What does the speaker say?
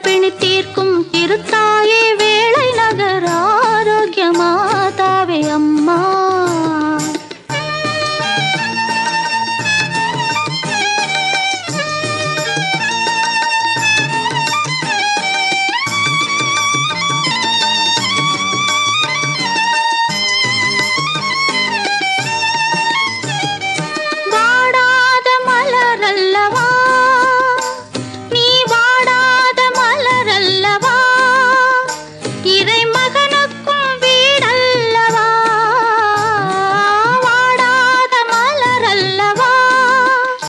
பெண் தீர்க்கும்